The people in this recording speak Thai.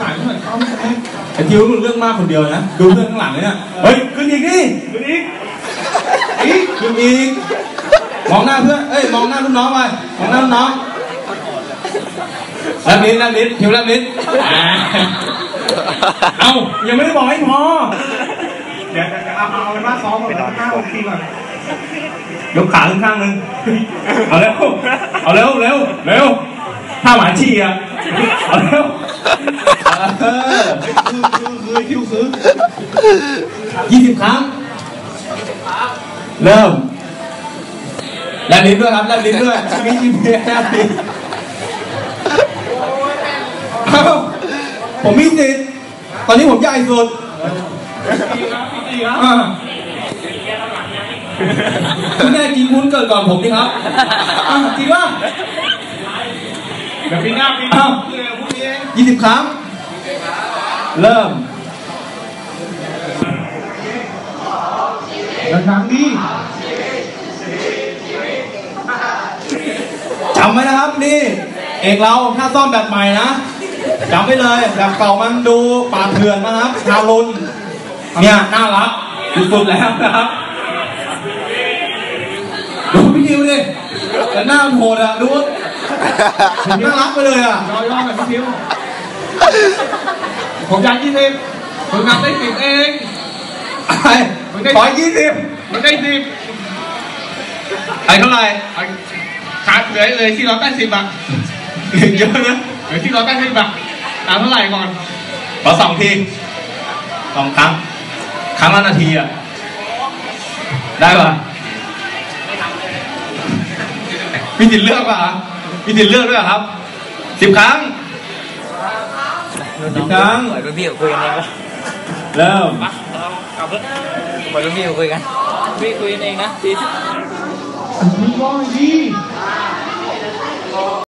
สายเหมือนเขาไอ้ทิวรู้เรื่องมากคนเดียวนะ ดูเรื่องข้างหลังเลยเนี่ยเฮ้ยขึ้นอีกดิดูดิอีกขึ้นอีก มองหน้าเพื่อนเอ้ยมองหน้ารุ่นน้องไปมองหน้ารุ่นน้องแลบลิ้นแลบลิ้นทิวแลบลิ้นอ่าเอ้ายังไม่ได้บอกให้พอเดี๋ยวจะเอาเอาเป็นว่าซ้อมเป็นหน้าโอเคก่อนยกขาขึ้นข้างหนึงเอาเร็วเอาเร็วเร็วเร็วถ้าหมาฉี่อะเอาเร็วเออ คือคือคือคิวคือยี่สิบครั้ง เริ่มแลบลิ้นด้วยครับแลบลิ้นด้วยมีอีเมลแลบลิ้นเอ้าผมมีสิทธิ์ตอนนี้ผมใหญ่สุดอ่าคุณแน่จริงคุณเกิดก่อนผมดิครับอะจริงว่าเดี๋ยวปีหน้าปีหน้าคือพรุ่งนี้เอง ยี่สิบครั้ง เริ่มดังๆดีจำไว้นะครับนี่ เอกเราถ้าซ่อมแบบใหม่นะจำไว้เลยแบบเก่ามันดูป่าเถื่อนนะครับชาวลุนเนี่ยน่ารักสุดๆแล้วนะครับดูพี่ดิวดิแต่หน้าโหดอะดู น่ารักไปเลยอะย่อๆแบบพี่คิวผมอยากยี่สิบผมอยากได้สิบเองไอ้ขอยี่สิบมันได้สิบไอ้เท่าไหร่ขาดเหลือเลยที่ร้อยแปดสิบอะเยอะนะเหลือที่ร้อยแปดสิบอะตามเท่าไหร่ก่อนขอสองทีสองครั้ง ครั้งละนาทีอะได้ปะมีสิทธิ์เลือกป่ะ มีสิทธิ์เลือกด้วยเหรอครับสิบครั้ง สิบครั้ง ปล่อยรุ่นพี่เขาคุยกันเองวะเริ่มปล่อยรุ่นพี่เขาคุยกันพี่คุยกันเองนะพี่อันนี้ก็ดี